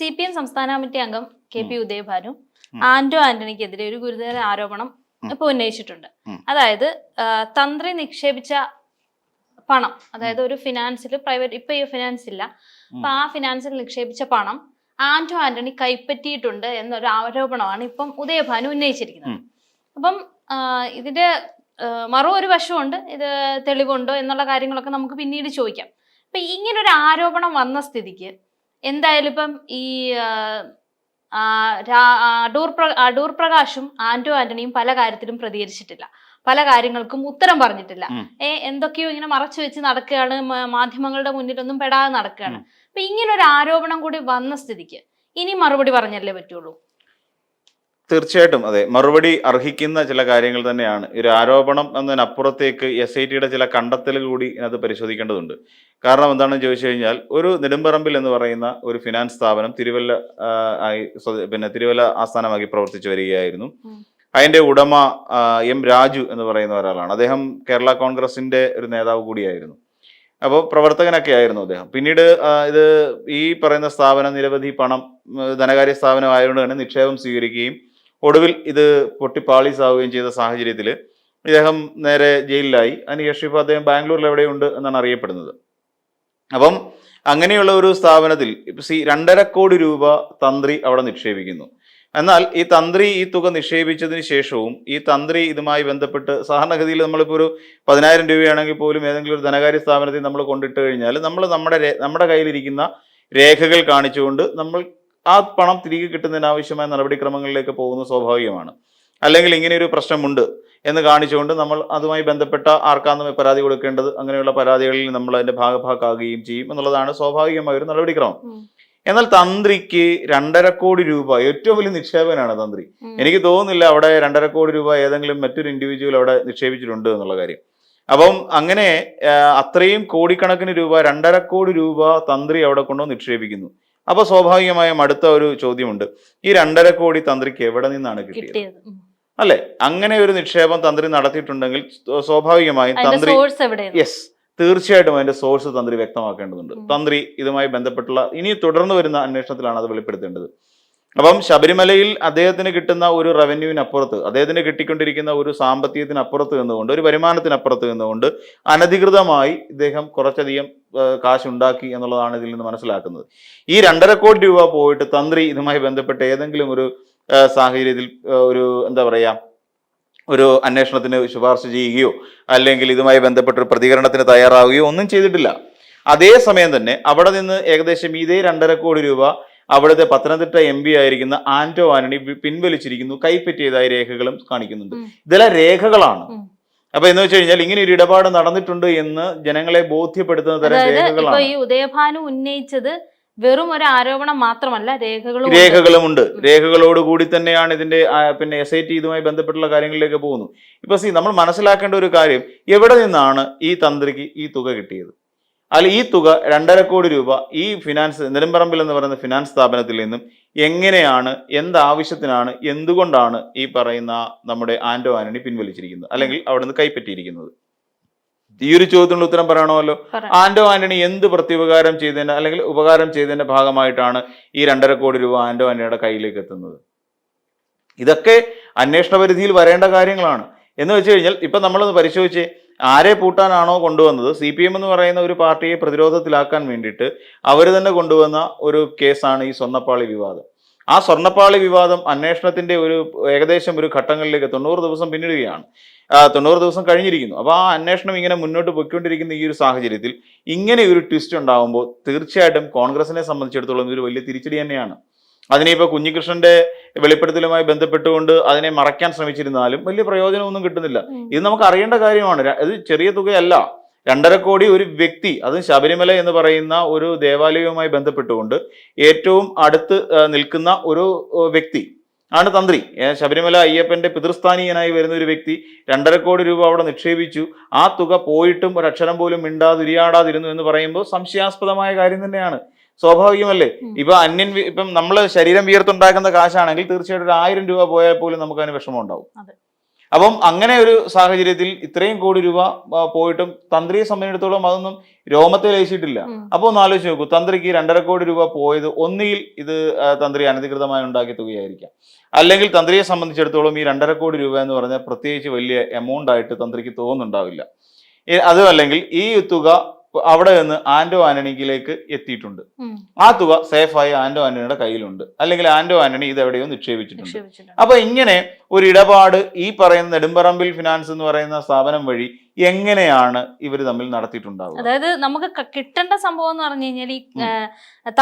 C P M സംസ്ഥാന committee അംഗം K P Udayabhanu Anto ആന്റണിക്കെതിരെ ഒരു ഗുരുതര ആരോപണം. ഇപ്പൊ ഉന്നയിച്ചിട്ടുണ്ട്. അതായത് തന്ത്രി നിക്ഷേപിച്ച പണം അതായത് ഒരു ഫിനാൻസിൽ പ്രൈവറ്റ് ഇപ്പൊ ഈ ഫിനാൻസ് ഇല്ല. അപ്പൊ ആ ഫിനാൻസിൽ നിക്ഷേപിച്ച പണം ആന്റോ ആന്റണി കൈപ്പറ്റിയിട്ടുണ്ട് എന്നൊരു ആരോപണമാണ് ഇപ്പം ഉദയഭാനു ഉന്നയിച്ചിരിക്കുന്നത്. അപ്പം ഇതിന്റെ മറു ഒരു വശമുണ്ട് ഇത് തെളിവുണ്ടോ എന്നുള്ള കാര്യങ്ങളൊക്കെ നമുക്ക് പിന്നീട് ചോദിക്കാം. അപ്പൊ ഇങ്ങനൊരു ആരോപണം വന്ന സ്ഥിതിക്ക് എന്തായാലും ഇപ്പം ഈ അടൂർ അടൂർ പ്രകാശും ആന്റോ ആന്റണിയും പല കാര്യത്തിലും പ്രതികരിച്ചിട്ടില്ല പല കാര്യങ്ങൾക്കും ഉത്തരം പറഞ്ഞിട്ടില്ല. ഏ എന്തൊക്കെയോ ഇങ്ങനെ മറച്ചു വെച്ച് നടക്കുകയാണ് മാധ്യമങ്ങളുടെ മുന്നിലൊന്നും പെടാതെ നടക്കുകയാണ്. അപ്പൊ ഇങ്ങനെ ഒരു ആരോപണം കൂടി വന്ന സ്ഥിതിക്ക് ഇനി മറുപടി പറഞ്ഞല്ലേ പറ്റുള്ളൂ തീർച്ചയായിട്ടും അതെ. മറുപടി അർഹിക്കുന്ന ചില കാര്യങ്ങൾ തന്നെയാണ്. ഒരു ആരോപണം എന്നതിനപ്പുറത്തേക്ക് എസ് ഐ ടിയുടെ ചില കണ്ടെത്തലുകൾ കൂടി ഇതിനകത്ത് പരിശോധിക്കേണ്ടതുണ്ട്. കാരണം എന്താണെന്ന് ചോദിച്ചു കഴിഞ്ഞാൽ ഒരു നെടുമ്പറമ്പിൽ എന്ന് പറയുന്ന ഒരു ഫിനാൻസ് സ്ഥാപനം തിരുവല്ല ആയി പിന്നെ തിരുവല്ല ആസ്ഥാനമാക്കി പ്രവർത്തിച്ചു വരികയായിരുന്നു. അതിന്റെ അതിന്റെ ഉടമ എം രാജു എന്ന് പറയുന്ന ഒരാളാണ്. അദ്ദേഹം കേരള കോൺഗ്രസിന്റെ ഒരു നേതാവ് കൂടിയായിരുന്നു. അപ്പോൾ പ്രവർത്തകനൊക്കെ ആയിരുന്നു അദ്ദേഹം. പിന്നീട് ഇത് ഈ പറയുന്ന സ്ഥാപനം നിരവധി പണം ധനകാര്യ സ്ഥാപനം ആയതുകൊണ്ട് തന്നെ നിക്ഷേപം സ്വീകരിക്കുകയും ഒടുവിൽ ഇത് പൊട്ടി പാളീസാവുകയും ചെയ്ത സാഹചര്യത്തിൽ ഇദ്ദേഹം നേരെ ജയിലിലായി. അതിനുശേഷം ഇപ്പോൾ അദ്ദേഹം ബാംഗ്ലൂരിൽ എവിടെയുണ്ട് എന്നാണ് അറിയപ്പെടുന്നത്. അപ്പം അങ്ങനെയുള്ള ഒരു സ്ഥാപനത്തിൽ ഇപ്പൊ സി രണ്ടര കോടി രൂപ തന്ത്രി അവിടെ നിക്ഷേപിക്കുന്നു. എന്നാൽ ഈ തന്ത്രി ഈ തുക നിക്ഷേപിച്ചതിന് ശേഷവും ഈ തന്ത്രി ഇതുമായി ബന്ധപ്പെട്ട് സാധാരണഗതിയിൽ നമ്മളിപ്പോൾ ഒരു പതിനായിരം രൂപയാണെങ്കിൽ പോലും ഏതെങ്കിലും ഒരു ധനകാര്യ സ്ഥാപനത്തിൽ നമ്മൾ കൊണ്ടിട്ട് കഴിഞ്ഞാൽ നമ്മൾ നമ്മുടെ നമ്മുടെ കയ്യിലിരിക്കുന്ന രേഖകൾ കാണിച്ചുകൊണ്ട് നമ്മൾ ആ പണം തിരികെ കിട്ടുന്നതിന് ആവശ്യമായ നടപടിക്രമങ്ങളിലേക്ക് പോകുന്നത് സ്വാഭാവികമാണ്. അല്ലെങ്കിൽ ഇങ്ങനെ ഒരു പ്രശ്നമുണ്ട് എന്ന് കാണിച്ചുകൊണ്ട് നമ്മൾ അതുമായി ബന്ധപ്പെട്ട ആർക്കാന്ന് പരാതി കൊടുക്കേണ്ടത് അങ്ങനെയുള്ള പരാതികളിൽ നമ്മൾ അതിന്റെ ഭാഗഭാക്കാകുകയും ചെയ്യും എന്നുള്ളതാണ് സ്വാഭാവികമായ ഒരു നടപടിക്രമം എന്നാൽ തന്ത്രിക്ക് രണ്ടര കോടി രൂപ ഏറ്റവും വലിയ നിക്ഷേപനാണ് തന്ത്രി. എനിക്ക് തോന്നുന്നില്ല അവിടെ രണ്ടര കോടി രൂപ ഏതെങ്കിലും മറ്റൊരു ഇൻഡിവിജ്വൽ അവിടെ നിക്ഷേപിച്ചിട്ടുണ്ട് എന്നുള്ള കാര്യം. അപ്പം അങ്ങനെ അത്രയും കോടിക്കണക്കിന് രൂപ രണ്ടര കോടി രൂപ തന്ത്രി അവിടെ കൊണ്ടുവന്ന് നിക്ഷേപിക്കുന്നു. അപ്പൊ സ്വാഭാവികമായും അടുത്ത ഒരു ചോദ്യമുണ്ട്. ഈ രണ്ടര കോടി തന്ത്രിക്ക് എവിടെ നിന്നാണ് കിട്ടിയത്? അല്ലെ? അങ്ങനെ ഒരു നിക്ഷേപം തന്ത്രി നടത്തിയിട്ടുണ്ടെങ്കിൽ സ്വ- സ്വാഭാവികമായും തന്ത്രി യെസ് തീർച്ചയായിട്ടും അതിന്റെ സോഴ്സ് തന്ത്രി വ്യക്തമാക്കേണ്ടതുണ്ട്. തന്ത്രി ഇതുമായി ബന്ധപ്പെട്ടുള്ള ഇനി തുടർന്ന് വരുന്ന അന്വേഷണത്തിലാണ് അത് വെളിപ്പെടുത്തേണ്ടത്. അപ്പം ശബരിമലയിൽ അദ്ദേഹത്തിന് കിട്ടുന്ന ഒരു റവന്യൂവിനപ്പുറത്ത് അദ്ദേഹത്തിന് കിട്ടിക്കൊണ്ടിരിക്കുന്ന ഒരു സാമ്പത്തികത്തിനപ്പുറത്ത് നിന്നുകൊണ്ട് ഒരു വരുമാനത്തിനപ്പുറത്ത് നിന്നുകൊണ്ട് അനധികൃതമായി ഇദ്ദേഹം കുറച്ചധികം കാശുണ്ടാക്കി എന്നുള്ളതാണ് ഇതിൽ നിന്ന് മനസ്സിലാക്കുന്നത്. ഈ രണ്ടര കോടി രൂപ പോയിട്ട് തന്ത്രി ഇതുമായി ബന്ധപ്പെട്ട് ഏതെങ്കിലും ഒരു സാഹചര്യത്തിൽ ഒരു എന്താ പറയുക ഒരു അന്വേഷണത്തിന് ശുപാർശ ചെയ്യുകയോ അല്ലെങ്കിൽ ഇതുമായി ബന്ധപ്പെട്ട ഒരു പ്രതികരണത്തിന് തയ്യാറാവുകയോ ഒന്നും ചെയ്തിട്ടില്ല. അതേസമയം തന്നെ അവിടെ നിന്ന് ഏകദേശം ഇതേ രണ്ടര കോടി രൂപ അവിടുത്തെ പത്തനംതിട്ട എം പി ആയിരിക്കുന്ന ആന്റോ ആന്റണി പിൻവലിച്ചിരിക്കുന്നു കൈപ്പറ്റിയതായ രേഖകളും കാണിക്കുന്നുണ്ട്. ഇതെല്ലാം രേഖകളാണ്. അപ്പൊ എന്ന് വെച്ച് കഴിഞ്ഞാൽ ഇങ്ങനെ ഒരു ഇടപാട് നടന്നിട്ടുണ്ട് എന്ന് ജനങ്ങളെ ബോധ്യപ്പെടുത്തുന്ന തരം രേഖകളാണ്. ഈ ഉദയഭാനു ഉന്നയിച്ചത് വെറും ഒരു ആരോപണം മാത്രമല്ല രേഖകളും ഉണ്ട്. രേഖകളുമുണ്ട് രേഖകളോട് കൂടി തന്നെയാണ് ഇതിന്റെ പിന്നെ എസ് ഐ ടി ഇതുമായി ബന്ധപ്പെട്ടുള്ള കാര്യങ്ങളിലേക്ക് പോകുന്നു ഇപ്പൊ സി നമ്മൾ മനസ്സിലാക്കേണ്ട ഒരു കാര്യം എവിടെ നിന്നാണ് ഈ തന്ത്രിക്ക് ഈ തുക കിട്ടിയത്? അല്ല ഈ തുക രണ്ടര കോടി രൂപ ഈ ഫിനാൻസ് നെടുമ്പറമ്പിൽ എന്ന് പറയുന്ന ഫിനാൻസ് സ്ഥാപനത്തിൽ നിന്നും എങ്ങനെയാണ് എന്താവശ്യത്തിനാണ് എന്തുകൊണ്ടാണ് ഈ പറയുന്ന നമ്മുടെ ആന്റോ ആന്റണി പിൻവലിച്ചിരിക്കുന്നത്? അല്ലെങ്കിൽ അവിടെ നിന്ന് കൈപ്പറ്റിയിരിക്കുന്നത്? ഈ ഒരു ചോദ്യത്തിനുള്ള ഉത്തരം പറയണമല്ലോ. പറയാം. ആന്റോ ആന്റണി എന്ത് പ്രത്യുപകാരം ചെയ്തതിന്റെ അല്ലെങ്കിൽ ഉപകാരം ചെയ്തതിന്റെ ഭാഗമായിട്ടാണ് ഈ രണ്ടര കോടി രൂപ ആന്റോ ആന്റണിയുടെ കയ്യിലേക്ക് എത്തുന്നത്? ഇതൊക്കെ അന്വേഷണ പരിധിയിൽ വരേണ്ട കാര്യങ്ങളാണ്. എന്ന് വെച്ച് കഴിഞ്ഞാൽ ഇപ്പൊ നമ്മളൊന്ന് പരിശോധിച്ച് ആരെ പൂട്ടാനാണോ കൊണ്ടുവന്നത്? സി പി എം എന്ന് പറയുന്ന ഒരു പാർട്ടിയെ പ്രതിരോധത്തിലാക്കാൻ വേണ്ടിയിട്ട് അവർ തന്നെ കൊണ്ടുവന്ന ഒരു കേസാണ് ഈ സ്വർണപ്പാളി വിവാദം. ആ സ്വർണപ്പാളി വിവാദം അന്വേഷണത്തിന്റെ ഒരു ഏകദേശം ഒരു ഘട്ടങ്ങളിലേക്ക് തൊണ്ണൂറ് ദിവസം പിന്നിടുകയാണ്. തൊണ്ണൂറ് ദിവസം കഴിഞ്ഞിരിക്കുന്നു. അപ്പോൾ ആ അന്വേഷണം ഇങ്ങനെ മുന്നോട്ട് പോയിക്കൊണ്ടിരിക്കുന്ന ഈ ഒരു സാഹചര്യത്തിൽ ഇങ്ങനെ ഒരു ട്വിസ്റ്റ് ഉണ്ടാകുമ്പോൾ തീർച്ചയായിട്ടും കോൺഗ്രസിനെ സംബന്ധിച്ചിടത്തോളം ഇതൊരു വലിയ തിരിച്ചടി തന്നെയാണ്. അതിനിപ്പോൾ കുഞ്ഞികൃഷ്ണന്റെ വെളിപ്പെടുത്തലുമായി ബന്ധപ്പെട്ടുകൊണ്ട് അതിനെ മറയ്ക്കാൻ ശ്രമിച്ചിരുന്നാലും വലിയ പ്രയോജനമൊന്നും കിട്ടുന്നില്ല. ഇത് നമുക്ക് അറിയേണ്ട കാര്യമാണ്. ഇത് ചെറിയ തുകയല്ല. രണ്ടര കോടി ഒരു വ്യക്തി അത് ശബരിമല എന്ന് പറയുന്ന ഒരു ദേവാലയവുമായി ബന്ധപ്പെട്ടുകൊണ്ട് ഏറ്റവും അടുത്ത് നിൽക്കുന്ന ഒരു വ്യക്തി ആണ് തന്ത്രി. ശബരിമല അയ്യപ്പന്റെ പിതൃസ്ഥാനീയനായി വരുന്ന ഒരു വ്യക്തി രണ്ടര കോടി രൂപ അവിടെ നിക്ഷേപിച്ചു. ആ തുക പോയിട്ടും ഒരക്ഷരം പോലും മിണ്ടാതിരിയാടാതിരുന്നു എന്ന് പറയുമ്പോൾ സംശയാസ്പദമായ കാര്യം തന്നെയാണ്. സ്വാഭാവികമല്ലേ? ഇപ്പൊ അന്യൻ ഇപ്പം നമ്മൾ ശരീരം വിയർത്തുണ്ടാക്കുന്ന കാശാണെങ്കിൽ തീർച്ചയായിട്ടും ഒരു ആയിരം രൂപ പോയാൽ പോലും നമുക്ക് അതിന് വിഷമം ഉണ്ടാവും അപ്പം അങ്ങനെ ഒരു സാഹചര്യത്തിൽ ഇത്രയും കോടി രൂപ പോയിട്ടും തന്ത്രിയെ സംബന്ധിച്ചിടത്തോളം അതൊന്നും രോമത്തെ ലയിച്ചിട്ടില്ല അപ്പൊ അപ്പോൾ ഒന്ന് ആലോചിച്ച് നോക്കൂ തന്ത്രിക്ക് രണ്ടര കോടി രൂപ പോയത് ഒന്നുകിൽ ഇത് തന്ത്രി അനധികൃതമായി ഉണ്ടാക്കിയ തുകയായിരിക്കാം. അല്ലെങ്കിൽ തന്ത്രിയെ സംബന്ധിച്ചിടത്തോളം ഈ രണ്ടര കോടി രൂപ എന്ന് പറഞ്ഞാൽ പ്രത്യേകിച്ച് വലിയ എമൗണ്ട് ആയിട്ട് തന്ത്രിക്ക് തോന്നുന്നുണ്ടാവില്ല. അതും അല്ലെങ്കിൽ ഈ തുക അവിടെ നിന്ന് ആന്റോ ആന്റണിക്കിലേക്ക് എത്തിയിട്ടുണ്ട്. ആ തുക സേഫായി ആന്റോ ആന്റണിയുടെ കയ്യിലുണ്ട്. അല്ലെങ്കിൽ ആന്റോ ആന്റണി ഇത് എവിടെയോ നിക്ഷേപിച്ചിട്ടുണ്ട്. അപ്പൊ ഇങ്ങനെ ഒരു ഇടപാട് ഈ പറയുന്ന നെടുമ്പറമ്പിൽ ഫിനാൻസ് എന്ന് പറയുന്ന സ്ഥാപനം വഴി എങ്ങനെയാണ് ഇവർ തമ്മിൽ നടത്തിയിട്ടുണ്ടാവുക? അതായത് നമുക്ക് കിട്ടേണ്ട സംഭവം എന്ന് പറഞ്ഞു കഴിഞ്ഞാൽ ഈ.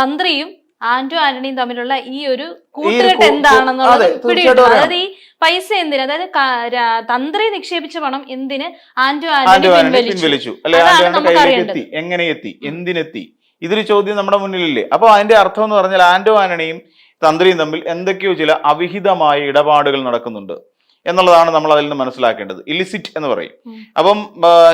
തന്ത്രിയും ആന്റോ ആന്റണിയും തമ്മിലുള്ള ഈ ഒരു കൂട്ടുകെട്ട് എന്താണെന്നുള്ളത് പിടികിട്ടും അതായത് ഈ പൈസ എന്തിന് അതായത് തന്ത്രി നിക്ഷേപിച്ച പണം എന്തിന് ആന്റോ ആന്റോ ആന്റണി പിൻവലിച്ചു. അതാണ് ആന്റോ ആന്റണി നമുക്ക് കയ്യിലേക്ക് അറിയേണ്ടത്. എത്തി. എങ്ങനെ എത്തി എന്തിനെത്തി? ഇതൊരു ചോദ്യം നമ്മുടെ മുന്നിലില്ലേ? അപ്പൊ അതിന്റെ അർത്ഥം എന്ന് പറഞ്ഞാൽ ആന്റോ ആന്റണിയും തന്ത്രിയും തമ്മിൽ എന്തൊക്കെയോ ചില അവിഹിതമായ ഇടപാടുകൾ നടക്കുന്നുണ്ട് എന്നുള്ളതാണ് നമ്മൾ അതിൽ നിന്ന് മനസ്സിലാക്കേണ്ടത്. ഇലിസിറ്റ് എന്ന് പറയും. അപ്പം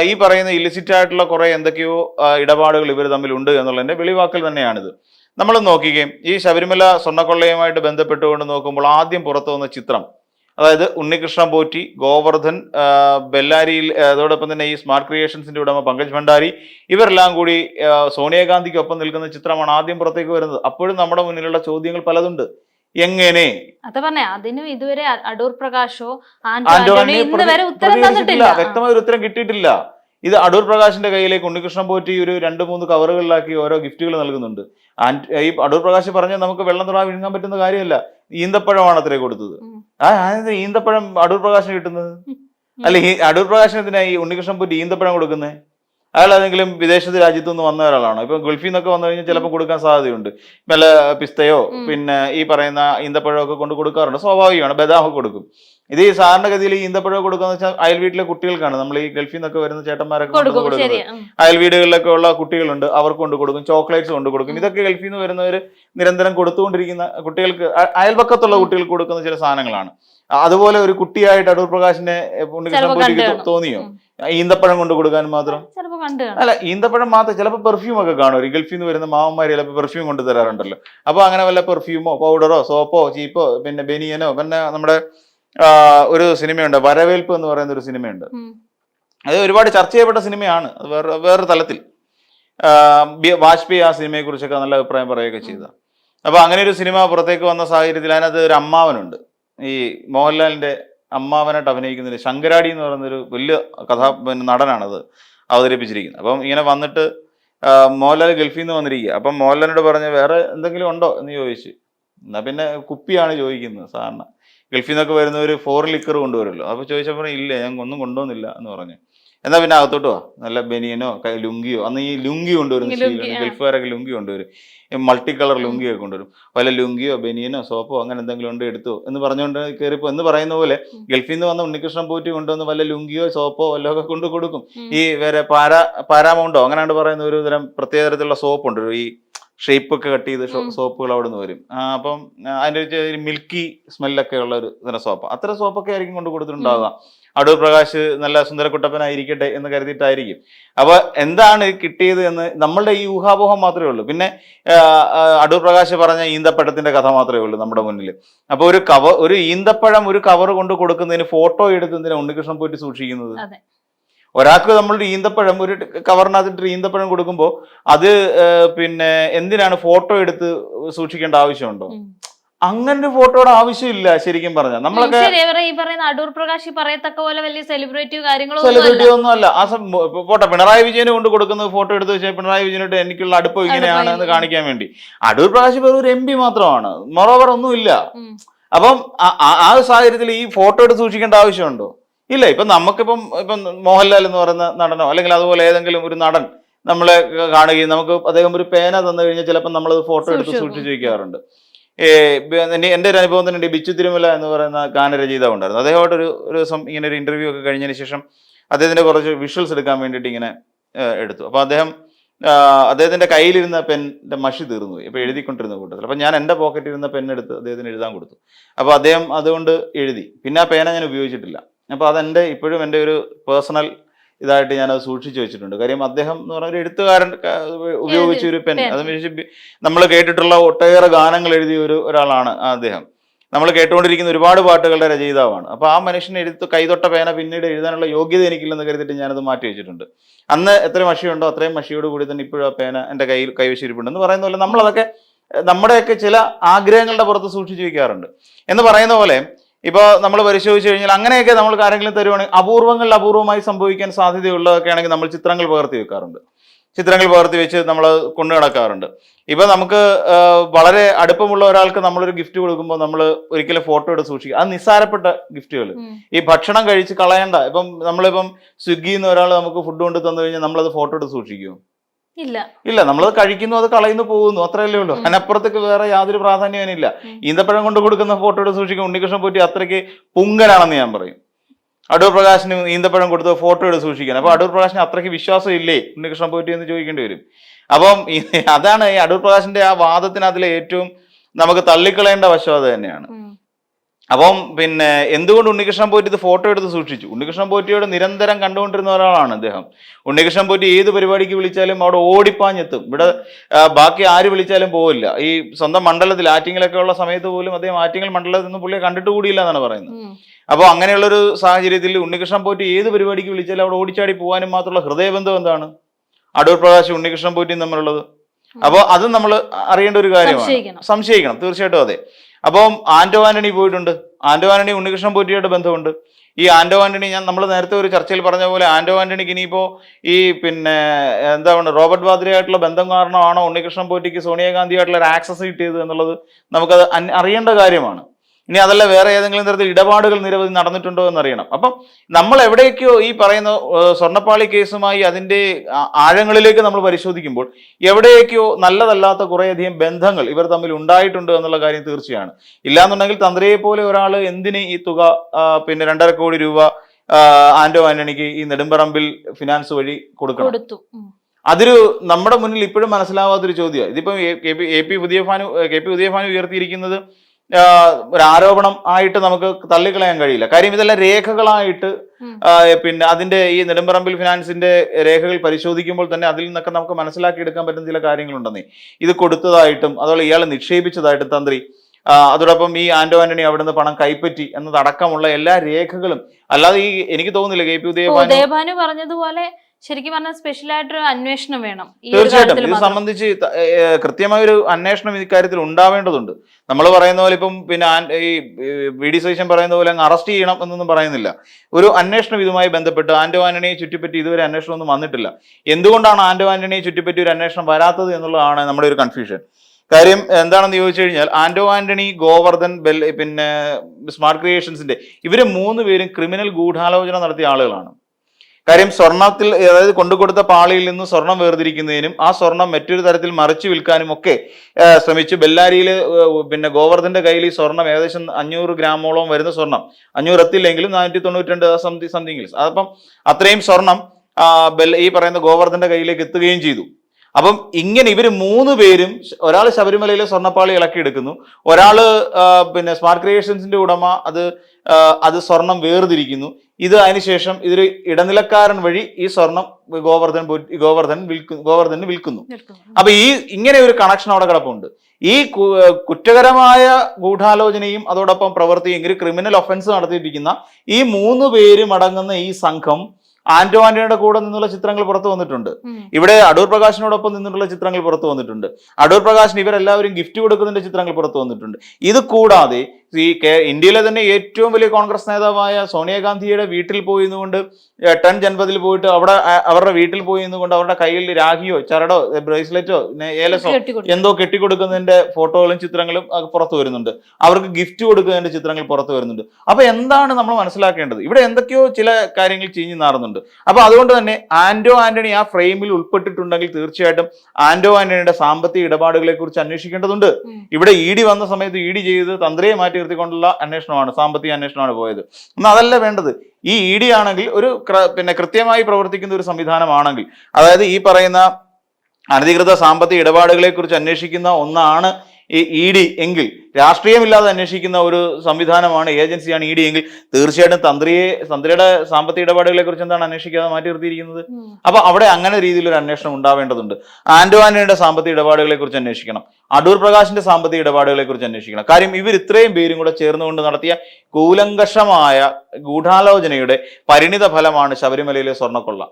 ഈ പറയുന്ന ഇലിസിറ്റ് ആയിട്ടുള്ള കുറെ എന്തൊക്കെയോ ഇടപാടുകൾ ഇവർ തമ്മിൽ ഉണ്ട് എന്നുള്ളതിന്റെ വെളിവാക്കൽ തന്നെയാണിത്. നമ്മൾ നോക്കുകയും ഈ ശബരിമല സ്വർണക്കൊള്ളയുമായിട്ട് ബന്ധപ്പെട്ടുകൊണ്ട് നോക്കുമ്പോൾ ആദ്യം പുറത്തു വന്ന ചിത്രം അതായത് ഉണ്ണികൃഷ്ണ പോറ്റി ഗോവർദ്ധൻ ബെല്ലാരിയിൽ അതോടൊപ്പം തന്നെ ഈ സ്മാർട്ട് ക്രിയേഷൻസിന്റെ ഉടമ പങ്കജ് ഭണ്ഡാരി ഇവരെല്ലാം കൂടി സോണിയാഗാന്ധിക്കൊപ്പം നിൽക്കുന്ന ചിത്രമാണ് ആദ്യം പുറത്തേക്ക് വരുന്നത്. അപ്പോഴും നമ്മുടെ മുന്നിലുള്ള ചോദ്യങ്ങൾ പലതുണ്ട്. എങ്ങനെ? അത് പറഞ്ഞ അതിനും ഇതുവരെ അടൂർ പ്രകാശോ ആന്റോ ഇന്ന് വരെ ഉത്തരം തന്നിട്ടില്ല. വ്യക്തമായ ഒരു ഉത്തരം കിട്ടിയിട്ടില്ല. ഇത് അടൂർ പ്രകാശിന്റെ കയ്യിലേക്ക് ഉണ്ണികൃഷ്ണൻ പോറ്റി ഒരു രണ്ട് മൂന്ന് കവറുകളിലാക്കി ഓരോ ഗിഫ്റ്റുകൾ നൽകുന്നുണ്ട്. ഈ അടൂർ പ്രകാശ് പറഞ്ഞ നമുക്ക് വെള്ളം തുറ വിഴുങ്ങാൻ പറ്റുന്ന കാര്യമല്ല. ഈന്തപ്പഴമാണ് അത്രേ കൊടുത്തത്. ആ ഈന്തപ്പഴം അടൂർ പ്രകാശിന് കിട്ടുന്നത്? അല്ലെ ഈ അടൂർ പ്രകാശിന് ഈ ഉണ്ണികൃഷ്ണൻ പോറ്റി ഈന്തപ്പഴം കൊടുക്കുന്നത് അയാൾ ഏതെങ്കിലും വിദേശത്ത് രാജ്യത്തു നിന്ന് വന്ന ഒരാളാണോ? ഇപ്പൊ ഗൾഫിൽ നിന്നൊക്കെ വന്നു കഴിഞ്ഞാൽ ചിലപ്പോൾ കൊടുക്കാൻ സാധ്യതയുണ്ട്. വല്ല പിസ്തയോ പിന്നെ ഈ പറയുന്ന ഈന്തപ്പഴമൊക്കെ കൊണ്ട് കൊടുക്കാറുണ്ട്. സ്വാഭാവികമാണ് ബദാമൊക്കെ കൊടുക്കും. ഇത് ഈ സാറിന്റെ ഗതിയിൽ ഈന്തപ്പഴം കൊടുക്കാന്ന് വെച്ചാൽ അയൽ വീട്ടിലെ കുട്ടികൾക്കാണ്. നമ്മൾ ഈ ഗൾഫിൽ നിന്നൊക്കെ വരുന്ന ചേട്ടന്മാരൊക്കെ കൊണ്ട് കൊടുക്കും കൊടുക്കുന്നത് അയൽ വീടുകളിലൊക്കെ ഉള്ള കുട്ടികളുണ്ട്. അവർക്ക് കൊണ്ട് കൊടുക്കും ചോക്ലേറ്റ്സ് കൊണ്ട് കൊടുക്കും. ഇതൊക്കെ ഗൾഫിൽ നിന്ന് വരുന്നവർ നിരന്തരം കൊടുത്തുകൊണ്ടിരിക്കുന്ന കുട്ടികൾക്ക് അയൽപക്കത്തുള്ള കുട്ടികൾക്ക് കൊടുക്കുന്ന ചില സാധനങ്ങളാണ്. അതുപോലെ ഒരു കുട്ടിയായിട്ട് അടൂർ പ്രകാശിനെ. തോന്നിയോ? ഈന്തപ്പഴം കൊണ്ട് കൊടുക്കാൻ മാത്രം? അല്ല ഈന്തപ്പഴം മാത്രം ചിലപ്പോൾ പെർഫ്യൂം ഒക്കെ കാണും. ഒരു ഗൾഫിൽ നിന്ന് വരുന്ന മാവന്മാർ ചിലപ്പോൾ പെർഫ്യൂം കൊണ്ട് തരാറുണ്ടല്ലോ. അപ്പൊ അങ്ങനെ വല്ല പെർഫ്യൂമോ പൗഡറോ സോപ്പോ ചീപ്പോ പിന്നെ ബനിയനോ പിന്നെ നമ്മുടെ ഒരു സിനിമയുണ്ട്. വരവേൽപ്പ് എന്ന് പറയുന്ന ഒരു സിനിമയുണ്ട്. അത് ഒരുപാട് ചർച്ച ചെയ്യപ്പെട്ട സിനിമയാണ്. വേറെ വേറെ തലത്തിൽ. വാജ്പേയി ആ സിനിമയെ കുറിച്ചൊക്കെ നല്ല അഭിപ്രായം പറയുകയൊക്കെ ചെയ്ത. അപ്പൊ അങ്ങനെ ഒരു സിനിമ പുറത്തേക്ക് വന്ന സാഹചര്യത്തിൽ അതിനകത്ത് ഒരു അമ്മാവനുണ്ട്. ഈ മോഹൻലാലിന്റെ അമ്മാവനായിട്ട് അഭിനയിക്കുന്നതിൽ ശങ്കരാടി എന്ന് പറയുന്ന ഒരു വലിയ കഥാ നടനാണത്. അവതരിപ്പിച്ചിരിക്കുന്നത് അപ്പം ഇങ്ങനെ വന്നിട്ട് മോഹൻലാൽ ഗൾഫിൽ നിന്ന് വന്നിരിക്കുക. അപ്പം മോഹൻലാലിനോട് പറഞ്ഞ് വേറെ എന്തെങ്കിലും ഉണ്ടോ? എന്ന് ചോദിച്ചു. എന്നാൽ പിന്നെ കുപ്പിയാണ് ചോദിക്കുന്നത് സാറിന്. ഗൾഫിൽ നിന്നൊക്കെ വരുന്നവർ ഫോറിൻ ലിക്കർ കൊണ്ടുവരുമല്ലോ. അപ്പോൾ ചോദിച്ചപ്പോൾ ഇല്ല ഞാൻ ഒന്നും കൊണ്ടുവന്നില്ല എന്ന് പറഞ്ഞു. എന്നാ പിന്നെ അകത്തോട്ട് വാ നല്ല ബനിയനോ ലുങ്കിയോ അന്ന് ഈ ലുങ്കി കൊണ്ടുവരുന്ന ലുങ്കി, ശീലമുണ്ട്. ആ. ഗൾഫുകാരൊക്കെ ലുങ്കി കൊണ്ടുവരും മൾട്ടി കളർ ലുങ്കിയൊക്കെ കൊണ്ടുവരും വല്ല ലുങ്കിയോ ബനിയനോ സോപ്പോ അങ്ങനെ എന്തെങ്കിലും ഉണ്ട് എടുത്തോ എന്ന് പറഞ്ഞുകൊണ്ട് കയറിപ്പോ എന്ന് പറയുന്ന പോലെ. ഗൾഫിൽ നിന്ന് വന്ന ഉണ്ണികൃഷ്ണൻ പോറ്റി കൊണ്ടുവന്ന് വല്ല ലുങ്കിയോ സോപ്പോ വല്ലോ ഒക്കെ കൊണ്ട് കൊടുക്കും. ഈ വേറെ പാരാ പാരാമൗണ്ടോ അങ്ങനെയാണ് പറയുന്ന ഒരു തരം പ്രത്യേക തരത്തിലുള്ള സോപ്പ് ഉണ്ട് ഈ ഷേപ്പ് ഒക്കെ കട്ട് ചെയ്ത് സോപ്പുകൾ അവിടെ നിന്ന് വരും അപ്പം അതിന്റെ അതിന്റെ ഒരു മിൽക്കി സ്മെല്ലൊക്കെ ഉള്ള ഒരു തരം സോപ്പ്. അത്ര സോപ്പൊക്കെ ആയിരിക്കും കൊണ്ട് കൊടുത്തിട്ടുണ്ടാവുക. അടൂർ പ്രകാശ് നല്ല സുന്ദരക്കുട്ടപ്പനായിരിക്കട്ടെ എന്ന് കരുതിയിട്ടായിരിക്കും. അപ്പോൾ എന്താണ് കിട്ടിയത് എന്ന് നമ്മളുടെ ഈ ഊഹാപോഹം മാത്രമേ ഉള്ളൂ. പിന്നെ അടൂർ പ്രകാശ് പറഞ്ഞ ഈന്തപ്പഴത്തിന്റെ കഥ മാത്രമേ ഉള്ളൂ നമ്മുടെ മുന്നിൽ. അപ്പോൾ ഒരു കവർ ഒരു ഈന്തപ്പഴം ഒരു കവർ കൊണ്ട് കൊടുക്കുന്നതിന് ഫോട്ടോ എടുത്ത് എന്തിനാണ് ഉണ്ണികൃഷ്ണൻ പോയിട്ട് സൂക്ഷിക്കുന്നത്? ഒരാൾക്ക് നമ്മൾ ഈന്തപ്പഴം ഒരു കവറിനകത്തിട്ട് ഈന്തപ്പഴം കൊടുക്കുമ്പോൾ അത് പിന്നെ എന്തിനാണ് ഫോട്ടോ എടുത്ത് സൂക്ഷിക്കേണ്ട ആവശ്യമുണ്ടോ? അങ്ങനൊരു അങ്ങനെ ഒരു ഫോട്ടോയുടെ ആവശ്യമില്ല ശരിക്കും പറഞ്ഞാൽ നമ്മളൊക്കെ ഈ പറയുന്ന അടൂർ പ്രകാശ് പറയത്തക്ക പോലെ വലിയ സെലിബ്രിറ്റി കാര്യങ്ങളോ സെലിബ്രിറ്റി ഒന്നും അല്ല. ആ പോട്ടെ പിണറായി വിജയനെ കൊണ്ട് കൊടുക്കുന്ന ഫോട്ടോ എടുത്ത് വെച്ചാൽ പിണറായി വിജയനോട് എനിക്കുള്ള അടുപ്പം ഇങ്ങനെയാണ് എന്ന് കാണിക്കാൻ വേണ്ടി. അടൂർ പ്രകാശ് വെറും ഒരു എം പി മാത്രമാണ്. മൊറോവർ ഒന്നുമില്ല. അപ്പം ആ- ആ- ആ ഒരു സാഹചര്യത്തിൽ ഈ ഫോട്ടോ എടുത്ത് സൂക്ഷിക്കേണ്ട ആവശ്യമുണ്ടോ? ഇല്ല ഇപ്പം നമുക്കിപ്പം ഇപ്പം മോഹൻലാൽ എന്ന് പറയുന്ന നടനോ അല്ലെങ്കിൽ അതുപോലെ ഏതെങ്കിലും ഒരു നടൻ നമ്മളെ കാണുകയും നമുക്ക് അദ്ദേഹം ഒരു പേന തന്നു കഴിഞ്ഞാൽ ചിലപ്പോൾ നമ്മൾ ഫോട്ടോ എടുത്ത് സൂക്ഷിച്ചു വയ്ക്കാറുണ്ട് എന്റെ ഒരു അനുഭവം തന്നെ. ബിച്ചു തിരുമല എന്ന് പറയുന്ന ഗാനരചയിതാവ് ഉണ്ടായിരുന്നു. അദ്ദേഹമായിട്ട് ഒരു ഒരു ദിവസം ഇങ്ങനെ ഒരു ഇന്റർവ്യൂ ഒക്കെ കഴിഞ്ഞതിന് ശേഷം അദ്ദേഹത്തിന്റെ കുറച്ച് വിഷ്വൽസ് എടുക്കാൻ വേണ്ടിയിട്ട് ഇങ്ങനെ എടുത്തു. അപ്പോൾ അദ്ദേഹം അദ്ദേഹത്തിന്റെ കയ്യിലിരുന്ന പെന്റെ മഷി തീർന്നു പോയി. അപ്പൊ എഴുതിക്കൊണ്ടിരുന്ന കൂട്ടത്തിൽ. അപ്പൊ ഞാൻ എന്റെ പോക്കറ്റിൽ ഇരുന്ന പെൻ എടുത്ത് അദ്ദേഹത്തിന് എഴുതാൻ കൊടുത്തു. അപ്പോൾ അദ്ദേഹം അതുകൊണ്ട് എഴുതി. പിന്നെ ആ പേന ഞാൻ ഉപയോഗിച്ചിട്ടില്ല. അപ്പൊ അതെന്റെ ഇപ്പോഴും എന്റെ ഒരു പേഴ്സണൽ ഇതായിട്ട് ഞാനത് സൂക്ഷിച്ചു വെച്ചിട്ടുണ്ട്. കാര്യം അദ്ദേഹം എന്ന് പറഞ്ഞ ഒരു എഴുത്തുകാരൻ ഉപയോഗിച്ച ഒരു പെൻ. അത് നമ്മൾ കേട്ടിട്ടുള്ള ഒട്ടേറെ ഗാനങ്ങൾ എഴുതിയ ഒരു ഒരാളാണ് അദ്ദേഹം. നമ്മൾ കേട്ടുകൊണ്ടിരിക്കുന്ന ഒരുപാട് പാട്ടുകളുടെ രചയിതാവാണ്. അപ്പോൾ ആ മനുഷ്യൻ എഴുത്ത് കൈതൊട്ട പേന പിന്നീട് എഴുതാനുള്ള യോഗ്യത എനിക്കില്ലെന്ന് കരുതിയിട്ട് ഞാനത് മാറ്റി വെച്ചിട്ടുണ്ട്. അന്ന് എത്ര മഷിയുണ്ടോ അത്രയും മഷിയോട് കൂടി തന്നെ ഇപ്പോഴും ആ പേന എന്റെ കയ്യിൽ കൈവശിരിപ്പുണ്ടെന്ന് പറയുന്ന പോലെ നമ്മളതൊക്കെ നമ്മുടെയൊക്കെ ചില ആഗ്രഹങ്ങളുടെ പുറത്ത് സൂക്ഷിച്ചു വയ്ക്കാറുണ്ട് എന്ന് പറയുന്ന പോലെ ഇപ്പോൾ നമ്മൾ പരിശോധിച്ച് കഴിഞ്ഞാൽ അങ്ങനെയൊക്കെ നമ്മൾക്ക് ആരെങ്കിലും തരുവാണെങ്കിൽ അപൂർവങ്ങളിൽ അപൂർവമായി സംഭവിക്കാൻ സാധ്യതയുള്ളതൊക്കെ ആണെങ്കിൽ നമ്മൾ ചിത്രങ്ങൾ പകർത്തി വെക്കാറുണ്ട്. ചിത്രങ്ങൾ പകർത്തി വെച്ച് നമ്മൾ കൊണ്ടു നടക്കാറുണ്ട്. ഇപ്പൊ നമുക്ക് വളരെ അടുപ്പമുള്ള ഒരാൾക്ക് നമ്മളൊരു ഗിഫ്റ്റ് കൊടുക്കുമ്പോൾ നമ്മൾ ഒരിക്കലും ഫോട്ടോ എടുത്ത് സൂക്ഷിക്കുക. അത് നിസ്സാരപ്പെട്ട ഗിഫ്റ്റുകൾ ഈ ഭക്ഷണം കഴിച്ച് കളയണ്ട. ഇപ്പം നമ്മളിപ്പം സ്വിഗ്ഗിയിൽ നിന്ന് ഒരാൾ നമുക്ക് ഫുഡ് കൊണ്ട് തന്നു കഴിഞ്ഞാൽ നമ്മളത് ഫോട്ടോ എടുത്ത് സൂക്ഷിക്കുമോ ഇല്ല. ഇല്ല നമ്മളത് കഴിക്കുന്നു അത് കളയുന്നു പോകുന്നു. അത്രയല്ലേ ഉള്ളൂ. അതിനപ്പുറത്തേക്ക് വേറെ യാതൊരു പ്രാധാന്യവുമില്ല ഇല്ല ഈന്തപ്പഴം കൊണ്ട് കൊടുക്കുന്ന ഫോട്ടോ എടുത്ത് സൂക്ഷിക്കും. ഉണ്ണികൃഷ്ണൻ പോറ്റി അത്രയ്ക്ക് പുങ്കലാണെന്ന് ഞാൻ പറയും. അടൂർ പ്രകാശിന് ഈന്തപ്പഴം കൊടുത്ത് ഫോട്ടോ എടുത്ത് സൂക്ഷിക്കാൻ അപ്പൊ അടൂർ പ്രകാശിന് അത്രയ്ക്ക് വിശ്വാസം ഇല്ലേ ഉണ്ണികൃഷ്ണൻ പോറ്റി എന്ന് ചോദിക്കേണ്ടി വരും. അപ്പം അതാണ് ഈ അടൂർ പ്രകാശിന്റെ ആ വാദത്തിന് അതിലെ ഏറ്റവും നമുക്ക് തള്ളിക്കളയേണ്ട വശം അത് തന്നെയാണ്. അപ്പം പിന്നെ എന്തുകൊണ്ട് ഉണ്ണികൃഷ്ണൻ പോറ്റി ഇത് ഫോട്ടോ എടുത്ത് സൂക്ഷിച്ചു? ഉണ്ണികൃഷ്ണൻ പോറ്റിയോട് നിരന്തരം കണ്ടുകൊണ്ടിരുന്ന ഒരാളാണ് അദ്ദേഹം ഉണ്ണികൃഷ്ണൻ പോറ്റി ഏത് പരിപാടിക്ക് വിളിച്ചാലും അവിടെ ഓടിപ്പാഞ്ഞെത്തും. ഇവിടെ ബാക്കി ആര് വിളിച്ചാലും പോവില്ല. ഈ സ്വന്തം മണ്ഡലത്തിൽ ആറ്റിങ്ങിലൊക്കെ ഉള്ള സമയത്ത് പോലും അദ്ദേഹം ആറ്റിങ്ങൽ മണ്ഡലത്തിൽ നിന്ന് പുള്ളിയെ കണ്ടിട്ട് കൂടിയില്ല എന്നാണ് പറയുന്നത്. അപ്പോൾ അങ്ങനെയുള്ളൊരു സാഹചര്യത്തിൽ ഉണ്ണികൃഷ്ണൻ പോറ്റി ഏത് പരിപാടിക്ക് വിളിച്ചാലും അവിടെ ഓടിച്ചാടി പോകാനും മാത്രമുള്ള ഹൃദയബന്ധം എന്താണ്? അടൂർ പ്രകാശ് ഉണ്ണികൃഷ്ണൻ പോറ്റിയും തമ്മിലുള്ളത്? അപ്പോൾ അത് നമ്മൾ അറിയേണ്ട ഒരു കാര്യമാണ്. സംശയിക്കണം. തീർച്ചയായിട്ടും അതെ. അപ്പം ആന്റോ ആന്റണി പോയിട്ടുണ്ട്. ആന്റോ ആന്റണി ഉണ്ണികൃഷ്ണൻ പോറ്റിയായിട്ട് ബന്ധമുണ്ട്. ഈ ആന്റോ ആന്റണി ഞാൻ നമ്മൾ നേരത്തെ ഒരു ചർച്ചയിൽ പറഞ്ഞ പോലെ ആന്റോ ആന്റണിക്ക് ഇനിയിപ്പോ ഈ പിന്നെ എന്താണ് റോബർട്ട് വാദ്രയായിട്ടുള്ള ബന്ധം കാരണമാണോ ഉണ്ണികൃഷ്ണൻ പോറ്റിക്ക് സോണിയാഗാന്ധിയായിട്ടുള്ള ഒരു ആക്സസ് കിട്ടിയത് എന്നുള്ളത് നമുക്കത് അറിയേണ്ട കാര്യമാണ്. ഇനി അതല്ല വേറെ ഏതെങ്കിലും തരത്തിൽ ഇടപാടുകൾ നിരവധി നടന്നിട്ടുണ്ടോ എന്നറിയണം. അപ്പം നമ്മൾ എവിടേക്കോ ഈ പറയുന്ന സ്വർണപ്പാളി കേസുമായി അതിന്റെ ആഴങ്ങളിലേക്ക് നമ്മൾ പരിശോധിക്കുമ്പോൾ എവിടെയൊക്കെയോ നല്ലതല്ലാത്ത കുറേയധികം ബന്ധങ്ങൾ ഇവർ തമ്മിൽ ഉണ്ടായിട്ടുണ്ട് എന്നുള്ള കാര്യം തീർച്ചയാണ്. ഇല്ലാന്നുണ്ടെങ്കിൽ തന്ത്രിയെ പോലെ ഒരാൾ എന്തിന് ഈ തുക പിന്നെ രണ്ടര കോടി രൂപ ആന്റോ ആന്റണിക്ക് ഈ നെടുമ്പറമ്പിൽ ഫിനാൻസ് വഴി കൊടുക്കണം? കൊടുത്തു. അതൊരു നമ്മുടെ മുന്നിൽ ഇപ്പോഴും മനസ്സിലാവാത്തൊരു ചോദ്യമാണ്. ഇതിപ്പം എ- പി- പി ഉദയഭാനു കെ പി ഉദയഭാനു ഉയർത്തിയിരിക്കുന്നത് ഒരു ആരോപണം ആയിട്ട് നമുക്ക് തള്ളിക്കളയാൻ കഴിയില്ല. കാര്യം ഇതെല്ലാം രേഖകളായിട്ട് പിന്നെ അതിന്റെ ഈ നെടുമ്പറമ്പിൽ ഫിനാൻസിന്റെ രേഖകൾ പരിശോധിക്കുമ്പോൾ തന്നെ അതിൽ നിന്നൊക്കെ നമുക്ക് മനസ്സിലാക്കിയെടുക്കാൻ പറ്റുന്ന ചില കാര്യങ്ങളുണ്ടെന്നേ. ഇത് കൊടുത്തതായിട്ടും അതുപോലെ ഇയാളെ നിക്ഷേപിച്ചതായിട്ടും തന്ത്രി അതോടൊപ്പം ഈ ആന്റോ ആന്റണി അവിടുന്ന് പണം കൈപ്പറ്റി എന്നതടക്കമുള്ള എല്ലാ രേഖകളും അല്ലാതെ ഈ എനിക്ക് തോന്നുന്നില്ല കെ പി ഉദയഭാനു പറഞ്ഞതുപോലെ ശരിക്കും പറഞ്ഞാൽ സ്പെഷ്യൽ ആയിട്ടൊരു അന്വേഷണം വേണം. തീർച്ചയായിട്ടും. ഇത് സംബന്ധിച്ച് കൃത്യമായ ഒരു അന്വേഷണം ഈ അന്വേഷണം ഇക്കാര്യത്തിൽ ഉണ്ടാവേണ്ടതുണ്ട്. നമ്മൾ പറയുന്ന പോലെ ഇപ്പം പിന്നെ ഈ വി ഡി സതീശൻ പറയുന്ന പോലെ അങ്ങ് അറസ്റ്റ് ചെയ്യണം എന്നൊന്നും പറയുന്നില്ല. ഒരു അന്വേഷണം ഇതുമായി ബന്ധപ്പെട്ട് ആന്റോ ആന്റണിയെ ചുറ്റിപ്പറ്റി ഇതുവരെ അന്വേഷണം ഒന്നും വന്നിട്ടില്ല. എന്തുകൊണ്ടാണ് ആന്റോ ആന്റണിയെ ചുറ്റിപ്പറ്റി ഒരു അന്വേഷണം വരാത്തത് എന്നുള്ളതാണ് നമ്മുടെ ഒരു കൺഫ്യൂഷൻ കാര്യം എന്താണെന്ന് ചോദിച്ചു കഴിഞ്ഞാൽ ആന്റോ ആന്റണി ഗോവർദ്ധൻ ബെൽ പിന്നെ സ്മാർട്ട് ക്രിയേഷൻസിന്റെ ഇവർ മൂന്ന് പേരും ക്രിമിനൽ ഗൂഢാലോചന നടത്തിയ ആളുകളാണ്. കാര്യം സ്വർണത്തിൽ അതായത് കൊണ്ടുകൊടുത്ത പാളിയിൽ നിന്ന് സ്വർണം വേർതിരിക്കുന്നതിനും ആ സ്വർണം മറ്റൊരു തരത്തിൽ മറിച്ചു വിൽക്കാനും ഒക്കെ ശ്രമിച്ചു. ബെല്ലാരിയിൽ പിന്നെ ഗോവർദ്ധന്റെ കയ്യിൽ ഈ സ്വർണം ഏകദേശം അഞ്ഞൂറ് ഗ്രാമോളം വരുന്ന സ്വർണം. അഞ്ഞൂറ് എത്തില്ലെങ്കിലും നാനൂറ്റി തൊണ്ണൂറ്റി രണ്ട് സംതിങ് സംതിങ് അത്രയും സ്വർണം ഈ പറയുന്ന ഗോവർദ്ധന്റെ കയ്യിലേക്ക് എത്തുകയും ചെയ്തു. അപ്പം ഇങ്ങനെ ഇവർ മൂന്ന് പേരും ഒരാൾ ശബരിമലയിലെ സ്വർണപ്പാളി ഇളക്കിയെടുക്കുന്നു ഒരാൾ പിന്നെ സ്മാർട്ട് ക്രിയേഷൻസിന്റെ ഉടമ അത് അത് സ്വർണം വേർതിരിക്കുന്നു. ഇത് അതിനുശേഷം ഇതൊരു ഇടനിലക്കാരൻ വഴി ഈ സ്വർണം ഗോവർദ്ധൻ ഗോവർദ്ധൻ വിൽക്കുന്നു ഗോവർദ്ധന് വിൽക്കുന്നു. അപ്പൊ ഈ ഇങ്ങനെ ഒരു കണക്ഷൻ അവിടെ കിടപ്പുണ്ട്. ഈ കുറ്റകരമായ ഗൂഢാലോചനയും അതോടൊപ്പം പ്രവൃത്തിയും ഒരു ക്രിമിനൽ ഒഫൻസ് നടത്തിയിരിക്കുന്ന ഈ മൂന്ന് പേരും അടങ്ങുന്ന ഈ സംഘം ആന്റോ ആന്റണിയുടെ കൂടെ നിന്നുള്ള ചിത്രങ്ങൾ പുറത്തു വന്നിട്ടുണ്ട്. ഇവിടെ അടൂർ പ്രകാശിനോടൊപ്പം നിന്നുള്ള ചിത്രങ്ങൾ പുറത്തു വന്നിട്ടുണ്ട്. അടൂർ പ്രകാശിന് ഇവരെല്ലാവരും ഗിഫ്റ്റ് കൊടുക്കുന്നതിന്റെ ചിത്രങ്ങൾ പുറത്തു വന്നിട്ടുണ്ട്. ഇത് കൂടാതെ ഈ കേ- ഇന്ത്യയിലെ തന്നെ ഏറ്റവും വലിയ കോൺഗ്രസ് നേതാവായ സോണിയാഗാന്ധിയുടെ വീട്ടിൽ പോയി നിന്നുകൊണ്ട് ടൺ ജൻപതിൽ പോയിട്ട് അവിടെ അവരുടെ വീട്ടിൽ പോയി നിന്നുകൊണ്ട് അവരുടെ കയ്യിൽ രാഖിയോ ചരടോ ബ്രേസ്ലെറ്റോ ഏലസോ. എന്തോ കെട്ടിക്കൊടുക്കുന്നതിന്റെ ഫോട്ടോകളും ചിത്രങ്ങളും പുറത്തു വരുന്നുണ്ട്. അവർക്ക് ഗിഫ്റ്റ് കൊടുക്കുന്നതിന്റെ ചിത്രങ്ങൾ പുറത്തു വരുന്നുണ്ട്. അപ്പൊ എന്താണ് നമ്മൾ മനസ്സിലാക്കേണ്ടത്? ഇവിടെ എന്തൊക്കെയോ ചില കാര്യങ്ങൾ ചീഞ്ഞു നാറുന്നുണ്ട്. അപ്പൊ അതുകൊണ്ട് തന്നെ ആന്റോ ആന്റണി ആ ഫ്രെയിമിൽ ഉൾപ്പെട്ടിട്ടുണ്ടെങ്കിൽ തീർച്ചയായിട്ടും ആന്റോ ആന്റണിയുടെ സാമ്പത്തിക ഇടപാടുകളെ കുറിച്ച് അന്വേഷിക്കേണ്ടതുണ്ട് ഇവിടെ ഇ ഡി വന്ന സമയത്ത് ഇ ഡി ചെയ്ത് തന്ത്രിയെ മാറ്റി നിർത്തിക്കൊണ്ടുള്ള അന്വേഷണമാണ് സാമ്പത്തിക അന്വേഷണമാണ് പോയത്. എന്നാൽ അതല്ല വേണ്ടത്. ഈ ഇ ഡി ആണെങ്കിൽ ഒരു പിന്നെ കൃത്യമായി പ്രവർത്തിക്കുന്ന ഒരു സംവിധാനമാണെങ്കിൽ അതായത് ഈ പറയുന്ന അനധികൃത സാമ്പത്തിക ഇടപാടുകളെ കുറിച്ച് അന്വേഷിക്കുന്ന ഒന്നാണ് ഈ ഇ ഡി എങ്കിൽ രാഷ്ട്രീയമില്ലാതെ അന്വേഷിക്കുന്ന ഒരു സംവിധാനമാണ് ഏജൻസിയാണ് ഇ ഡി എങ്കിൽ തീർച്ചയായിട്ടും തന്ത്രിയെ തന്ത്രിയുടെ സാമ്പത്തിക ഇടപാടുകളെ കുറിച്ച് എന്താണ് അന്വേഷിക്കാതെ മാറ്റി നിർത്തിയിരിക്കുന്നത്? അപ്പൊ അവിടെ അങ്ങനെ രീതിയിലൊരു അന്വേഷണം ഉണ്ടാവേണ്ടതുണ്ട്. ആന്റോ ആന്റണിയുടെ സാമ്പത്തിക ഇടപാടുകളെ കുറിച്ച് അന്വേഷിക്കണം. അടൂർ പ്രകാശിന്റെ സാമ്പത്തിക ഇടപാടുകളെ കുറിച്ച് അന്വേഷിക്കണം. കാര്യം ഇവർ ഇത്രയും പേരും കൂടെ ചേർന്നുകൊണ്ട് നടത്തിയ കൂലങ്കഷമായ ഗൂഢാലോചനയുടെ പരിണിത ഫലമാണ് ശബരിമലയിലെ സ്വർണക്കൊള്ള.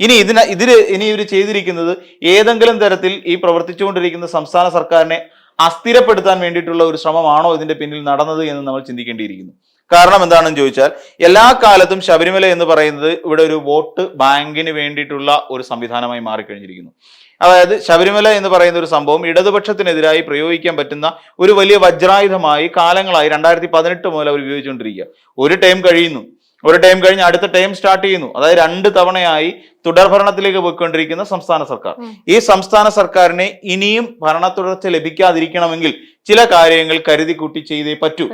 ഇനി ഇതിന് ഇതിൽ ഇനി ഇവർ ചെയ്തിരിക്കുന്നത് ഏതെങ്കിലും തരത്തിൽ ഈ പ്രവർത്തിച്ചുകൊണ്ടിരിക്കുന്ന സംസ്ഥാന സർക്കാരിനെ അസ്ഥിരപ്പെടുത്താൻ വേണ്ടിയിട്ടുള്ള ഒരു ശ്രമമാണോ ഇതിന്റെ പിന്നിൽ നടന്നത് എന്ന് നമ്മൾ ചിന്തിക്കേണ്ടിയിരിക്കുന്നു. കാരണം എന്താണെന്ന് ചോദിച്ചാൽ എല്ലാ കാലത്തും ശബരിമല എന്ന് പറയുന്നത് ഇവിടെ ഒരു വോട്ട് ബാങ്കിന് വേണ്ടിയിട്ടുള്ള ഒരു സംവിധാനമായി മാറിക്കഴിഞ്ഞിരിക്കുന്നു. അതായത് ശബരിമല എന്ന് പറയുന്ന ഒരു സംഭവം ഇടതുപക്ഷത്തിനെതിരായി പ്രയോഗിക്കാൻ പറ്റുന്ന ഒരു വലിയ വജ്രായുധമായി കാലങ്ങളായി രണ്ടായിരത്തി പതിനെട്ട് മുതൽ അവർ ഉപയോഗിച്ചുകൊണ്ടിരിക്കുക. ഒരു ടൈം കഴിയുന്നു. ഒരു ടൈം കഴിഞ്ഞ് അടുത്ത ടൈം സ്റ്റാർട്ട് ചെയ്യുന്നു. അതായത് രണ്ട് തവണയായി തുടർഭരണത്തിലേക്ക് പോയിക്കൊണ്ടിരിക്കുന്ന സംസ്ഥാന സർക്കാർ. ഈ സംസ്ഥാന സർക്കാരിനെ ഇനിയും ഭരണ തുടർച്ച ലഭിക്കാതിരിക്കണമെങ്കിൽ ചില കാര്യങ്ങൾ കരുതി കൂട്ടി ചെയ്തേ പറ്റൂ.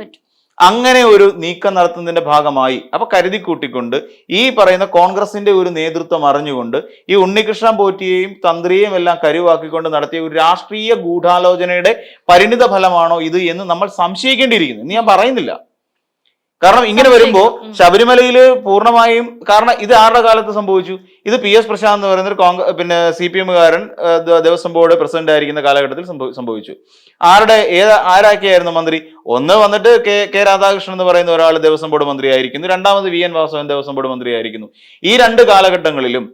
അങ്ങനെ ഒരു നീക്കം നടത്തുന്നതിന്റെ ഭാഗമായി അപ്പൊ കരുതി കൂട്ടിക്കൊണ്ട് ഈ പറയുന്ന കോൺഗ്രസിന്റെ ഒരു നേതൃത്വം അറിഞ്ഞുകൊണ്ട് ഈ ഉണ്ണികൃഷ്ണൻ പോറ്റിയെയും തന്ത്രിയെയും എല്ലാം കരുവാക്കിക്കൊണ്ട് നടത്തിയ ഒരു രാഷ്ട്രീയ ഗൂഢാലോചനയുടെ പരിണിത ഫലമാണോ ഇത് എന്ന് നമ്മൾ സംശയിക്കേണ്ടിയിരിക്കുന്നു. ഞാൻ പറയുന്നില്ല. കാരണം ഇങ്ങനെ വരുമ്പോ ശബരിമലയിൽ ശബരിമലയിൽ പൂർണമായും കാരണം ഇത് ആരുടെ കാലത്ത് സംഭവിച്ചു? ഇത് പി എസ് പ്രശാന്ത് എന്ന് പറയുന്ന ഒരു കോൺഗ്രസ് പിന്നെ സി പി എമ്മുകാരൻ ദേവസ്വം ബോർഡ് പ്രസിഡന്റ് ആയിരിക്കുന്ന കാലഘട്ടത്തിൽ സംഭവിച്ചു. ആരുടെ ഏത് ആരാക്കിയായിരുന്നു മന്ത്രി? ഒന്ന് വന്നിട്ട് കെ കെ രാധാകൃഷ്ണൻ എന്ന് പറയുന്ന ഒരാൾ ദേവസ്വം ബോർഡ് മന്ത്രിയായിരിക്കുന്നു. രണ്ടാമത് V N Vasavan Devaswom board മന്ത്രിയായിരിക്കുന്നു. ഈ രണ്ട് കാലഘട്ടങ്ങളിലും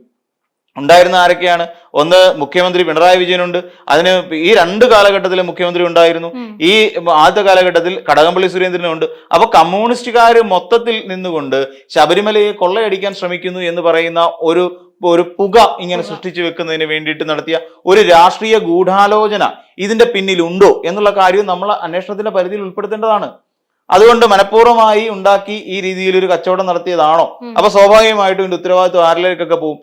ഉണ്ടായിരുന്ന ആരൊക്കെയാണ്? ഒന്ന് മുഖ്യമന്ത്രി പിണറായി വിജയനുണ്ട്. അതിന് ഈ രണ്ട് കാലഘട്ടത്തിൽ മുഖ്യമന്ത്രി ഉണ്ടായിരുന്നു. ഈ ആദ്യ കാലഘട്ടത്തിൽ കടകംപള്ളി സുരേന്ദ്രനുണ്ട്. അപ്പൊ കമ്മ്യൂണിസ്റ്റുകാർ മൊത്തത്തിൽ നിന്നുകൊണ്ട് ശബരിമലയെ കൊള്ളയടിക്കാൻ ശ്രമിക്കുന്നു എന്ന് പറയുന്ന ഒരു ഒരു പുക ഇങ്ങനെ സൃഷ്ടിച്ചു വെക്കുന്നതിന് വേണ്ടിയിട്ട് നടത്തിയ ഒരു രാഷ്ട്രീയ ഗൂഢാലോചന ഇതിന്റെ പിന്നിലുണ്ടോ എന്നുള്ള കാര്യം നമ്മൾ അന്വേഷണത്തിന്റെ പരിധിയിൽ ഉൾപ്പെടുത്തേണ്ടതാണ്. അതുകൊണ്ട് മനഃപൂർവമായി ഉണ്ടാക്കി ഈ രീതിയിൽ ഒരു കച്ചവടം നടത്തിയതാണോ. അപ്പൊ സ്വാഭാവികമായിട്ടും ഇതിന്റെ ഉത്തരവാദിത്വം ആരിലേക്കൊക്കെ പോകും?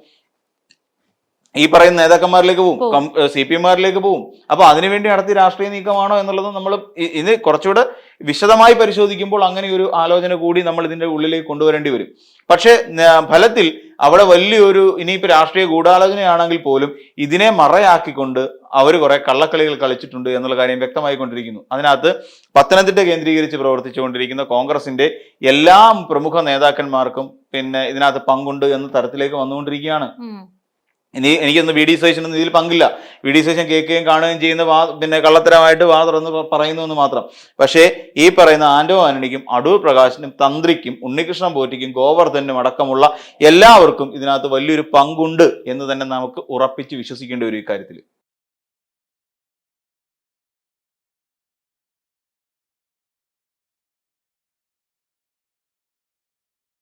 ഈ പറയുന്ന നേതാക്കന്മാരിലേക്ക് പോവും. പോകും സി പി എമാരിലേക്ക് പോകും അപ്പൊ അതിനുവേണ്ടി നടത്തിയ രാഷ്ട്രീയ നീക്കമാണോ എന്നുള്ളത് നമ്മൾ ഇത് കുറച്ചുകൂടെ വിശദമായി പരിശോധിക്കുമ്പോൾ അങ്ങനെ ഒരു ആലോചന കൂടി നമ്മൾ ഇതിന്റെ ഉള്ളിലേക്ക് കൊണ്ടുവരേണ്ടി വരും പക്ഷേ ഫലത്തിൽ അവിടെ വലിയൊരു ഇനിയിപ്പോ രാഷ്ട്രീയ ഗൂഢാലോചനയാണെങ്കിൽ പോലും ഇതിനെ മറയാക്കിക്കൊണ്ട് അവർ കുറെ കള്ളക്കളികൾ കളിച്ചിട്ടുണ്ട് എന്നുള്ള കാര്യം വ്യക്തമായി കൊണ്ടിരിക്കുന്നു അതിനകത്ത് പത്തനംതിട്ട കേന്ദ്രീകരിച്ച് പ്രവർത്തിച്ചുകൊണ്ടിരിക്കുന്ന കോൺഗ്രസിന്റെ എല്ലാ പ്രമുഖ നേതാക്കന്മാർക്കും പിന്നെ ഇതിനകത്ത് പങ്കുണ്ട് എന്ന തരത്തിലേക്ക് വന്നുകൊണ്ടിരിക്കുകയാണ്. ഇനി എനിക്കൊന്ന് വി ഡി സതീശനൊന്നും ഇതിൽ പങ്കില്ല. വി ഡി സതീശൻ കേൾക്കുകയും കാണുകയും ചെയ്യുന്ന വാ പിന്നെ കള്ളത്തരമായിട്ട് വാ തുറന്ന് പറയുന്നു എന്ന് മാത്രം. പക്ഷേ ഈ പറയുന്ന ആൻഡോ ആന്റണിക്കും അടൂർ പ്രകാശിനും തന്ത്രിക്കും ഉണ്ണികൃഷ്ണൻ പോറ്റിക്കും ഗോവർദ്ധനും അടക്കമുള്ള എല്ലാവർക്കും ഇതിനകത്ത് വലിയൊരു പങ്കുണ്ട് എന്ന് തന്നെ നമുക്ക് ഉറപ്പിച്ച് വിശ്വസിക്കേണ്ട ഒരു കാര്യത്തിൽ